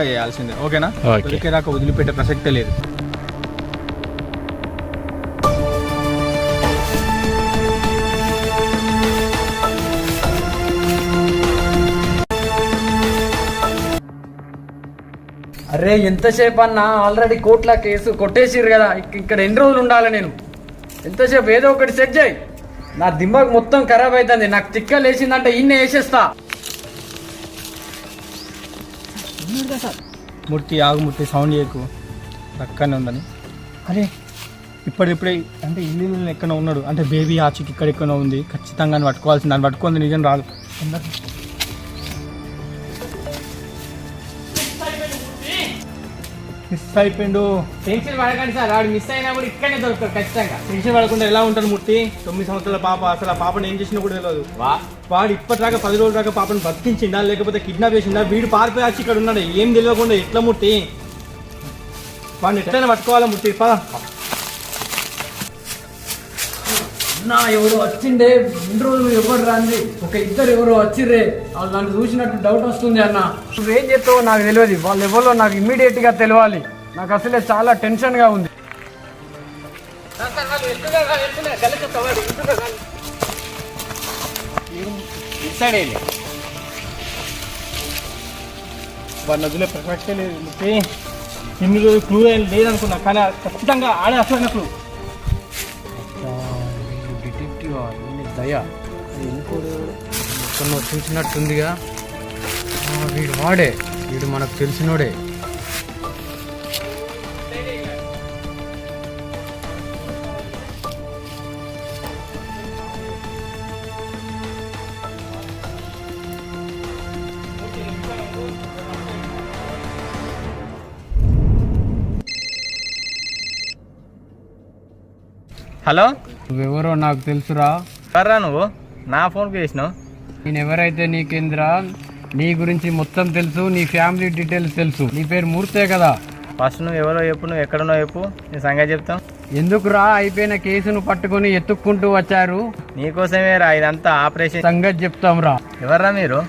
చేయాల్సిందే. ఓకేనా? ఓకే. దొరికేదాకా వదిలిపెట్టే ప్రసక్తే లేదు. అరే ఎంతసేపు అన్న? ఆల్రెడీ కోట్ల కేసు కొట్టేసిర్రు కదా. ఇక్- ఇక్కడ ఎన్ని రోజులు ఉండాలి నేను? ఎంతసేపు? ఏదో ఒకటి సెట్ చేయి. నా దిమాగ్ మొత్తం ఖరాబ్ అవుతుంది నాకు తిక్క లేచిందంటే ఇన్నే వేసేస్తా. మూర్తి ఆగు మూర్తి సౌండ్ చేయకు. పక్కనే ఉందని. అరే ఇప్పుడిప్పుడే అంటే ఇల్లు ఇల్లు ఎక్కడ ఉన్నాడు. అంటే బేబీ ఆచికి ఇక్కడ ఎక్కడో ఉంది. ఖచ్చితంగా పట్టుకోవాల్సింది. దాన్ని పట్టుకుంది నిజం రాదు. అందరు మిస్ అయిపోయిండు. టెన్షన్ పడకండి సార్ వాడు మిస్ అయినా కూడా ఇక్కడనే దొరుకుతాడు ఖచ్చితంగా. టెన్షన్ పడకుండా ఎలా ఉంటాడు మూర్తి? తొమ్మిది సంవత్సరాల పాప అసలు ఆ పాపను ఏం చేసినా కూడా తెలియదు వాడు ఇప్పటిదాకా పది రోజుల దాకా పాపను బతికించిండా లేకపోతే కిడ్నాప్ చేసిండా వీడు పారిపోయి వచ్చి ఇక్కడ ఉన్నాడు ఏం తెలియకుండా ఎట్లా ముట్టి వాడిని ఎట్లయినా పట్టుకోవాలా ముట్టి పద. నా ఎవరు వచ్చిండే రెండు రోజులు ఎవరు రాంది? ఒక ఇద్దరు ఎవరు వచ్చిర్రే. వాళ్ళు నన్ను చూసినట్టు డౌట్ వస్తుంది అన్న. నువ్వేం చెప్తావో నాకు తెలియదు. వాళ్ళు ఎవరో నాకు ఇమ్మీడియట్గా తెలియాలి నాకు అసలే చాలా టెన్షన్గా ఉంది. వాడి నదులో ప్రసక్తే లేదు. ఇన్ని రోజులు క్లూ ఏం లేదనుకున్నా కానీ ఖచ్చితంగా ఆడే అసలు క్లూ దయ. మొత్తం చూసినట్టుందిగా. వీడు వాడే. వీడు మనకు తెలిసినోడే. హలో? నువ్వెవరో నాకు తెలుసురా. కర్రా నువ్వు? నా ఫోన్కి చేసినావు? నేను ఎవరైతే నీకేంద్రా నీ గురించి మొత్తం తెలుసు నీ ఫ్యామిలీ డీటెయిల్స్ తెలుసు. నీ పేరు మూర్తే కదా? ఫస్ట్ నువ్వు ఎవరో చెప్పు నువ్వు ఎక్కడున్నావు చెప్పు. నీ సంగతి చెప్తాం. ఎందుకురా అయిపోయిన కేసును పట్టుకొని ఎత్తుక్కుంటూ వచ్చారు? నీకోసమే రా ఇదంతా ఆపరేషన్. సంగతి చెప్తాం రా. ఎవర్రా మీరు?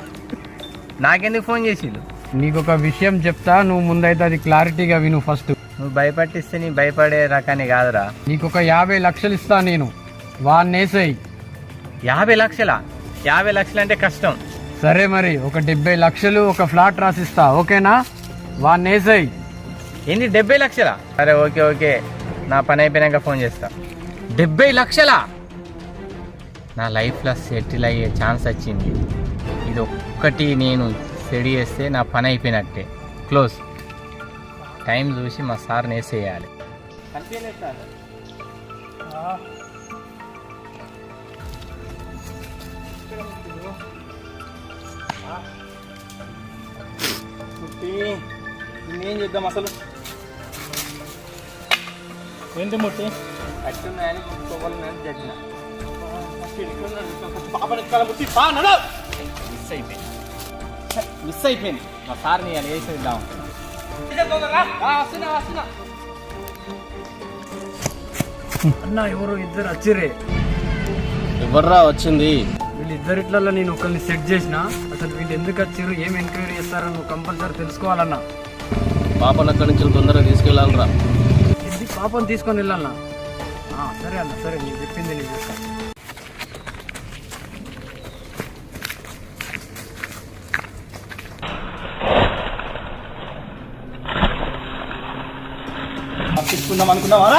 నాకెందుకు ఫోన్ చేసిళ్ళు? నీకు ఒక విషయం చెప్తా నువ్వు ముందైతే అది క్లారిటీగా విను ఫస్ట్ నువ్వు భయపట్టిస్తే నీ భయపడే రకాన్ని కాదురా. నీకు ఒక యాభై లక్షలు ఇస్తా నేను. వాన్నేసేయి. యాభై లక్షల. యాభై లక్షలు అంటే కష్టం. సరే మరి ఒక డెబ్బై లక్షలు ఒక ఫ్లాట్ రాసిస్తా ఓకేనా? వాన్నేసేయి ఏంటి డెబ్బై లక్షల? సరే ఓకే ఓకే. నా పని అయిపోయినాక ఫోన్ చేస్తా. డెబ్బై లక్షల? నా లైఫ్లో సెటిల్ అయ్యే ఛాన్స్ వచ్చింది. ఇది ఒక్కటి నేను సెడి చేస్తే నా పని అయిపోయినట్టే. క్లోజ్. టైం చూసి మా సార్. నేసేయాలి ఏం చేద్దాం అసలు? ఏంటి ముట్టి కట్టున్నాయని కొట్టుకోవాలని జడ్జిన. పాపని ఎక్కాల ముట్టి పా నడు మిస్ అయిపోయింది. మిస్ అయిపోయింది. మా సార్ని అని వేసేద్దాం అన్న ఎవరు? ఇద్దరు వచ్చిర్రే. ఎవర్రా వచ్చింది? వీళ్ళిద్దరిట్లలో నేను ఒకరిని సెట్ చేసిన అసలు వీళ్ళు ఎందుకు వచ్చారు ఏం ఎంక్వైరీ చేస్తారో నువ్వు కంపల్సరీ తెలుసుకోవాలన్నా. పాపను అక్కడి నుంచి తొందరగా తీసుకెళ్ళాలరా. ఇది పాపం తీసుకొని వెళ్ళాలన్నా ఆ, సరే అన్న సరే నేను చెప్పింది నేను తీసుకుందాం అనుకున్నావా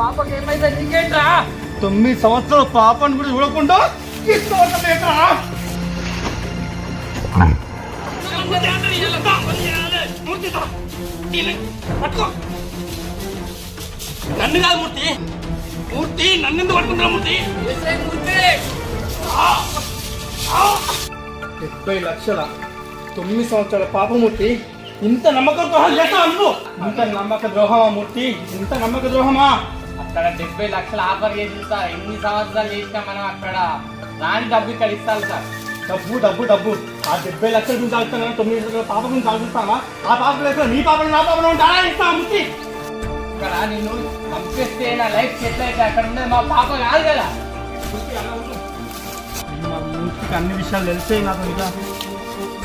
పాపకి ఏమైతే నీకేంట్రా తొమ్మిది సంవత్సరాల పాపని కూడా చూడకుండా తీసుకోవట్లేదురా? నన్ను కాదు మూర్తి మూర్తి నన్ను ఎందుకు పట్టుకుంటున్నా మూర్తి డెబ్బై లక్షల తొమ్మిది సంవత్సరాల పాపమూర్తి ఇంత నమ్మక ద్రోహం చేస్తావా నువ్వు? ఇంత నమ్మక ద్రోహమా మూర్తి? ఇంత నమ్మక ద్రోహమా? అక్కడ డెబ్బై లక్షలు ఆఫర్ చేసి సార్. ఎన్ని సంవత్సరాలు చేసినా మనం అక్కడ రాని డబ్బు ఇక్కడ ఇస్తాను సార్. డబ్బు డబ్బు డబ్బు. ఆ డెబ్బై లక్షల గురించి ఆగుతాను తొమ్మిది లక్షల పాప గురించి ఆగుతావా ఆ పాప లక్షలు నీ పాపలు నా పాపలు ఉంటారా ఇస్తా మూర్తి ఇక్కడ నిన్ను పంపిస్తే నా లైఫ్ సెటిల్ అయితే అక్కడ ఉన్నది మా పాప కాదు కదా. మూర్తికి అన్ని విషయాలు తెలిసే నాకు ఇంకా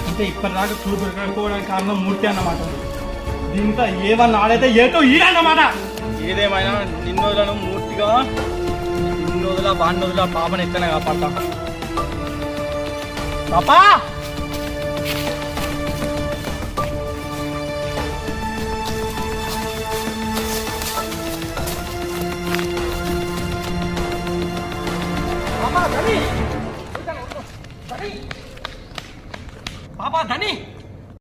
అంటే ఇప్పటిదాకా దొరకకపోవడానికి కారణం మూర్తి అన్నమాట. దీంతో ఏమన్నా ఆడైతే ఏటో ఈడన్నమాట ఏదేమైనా నిన్ను మూర్తిగా నిన్ను బాండోదుల పాపను ఎత్తనే కాపాడతా. పాపా! పాపా ధని!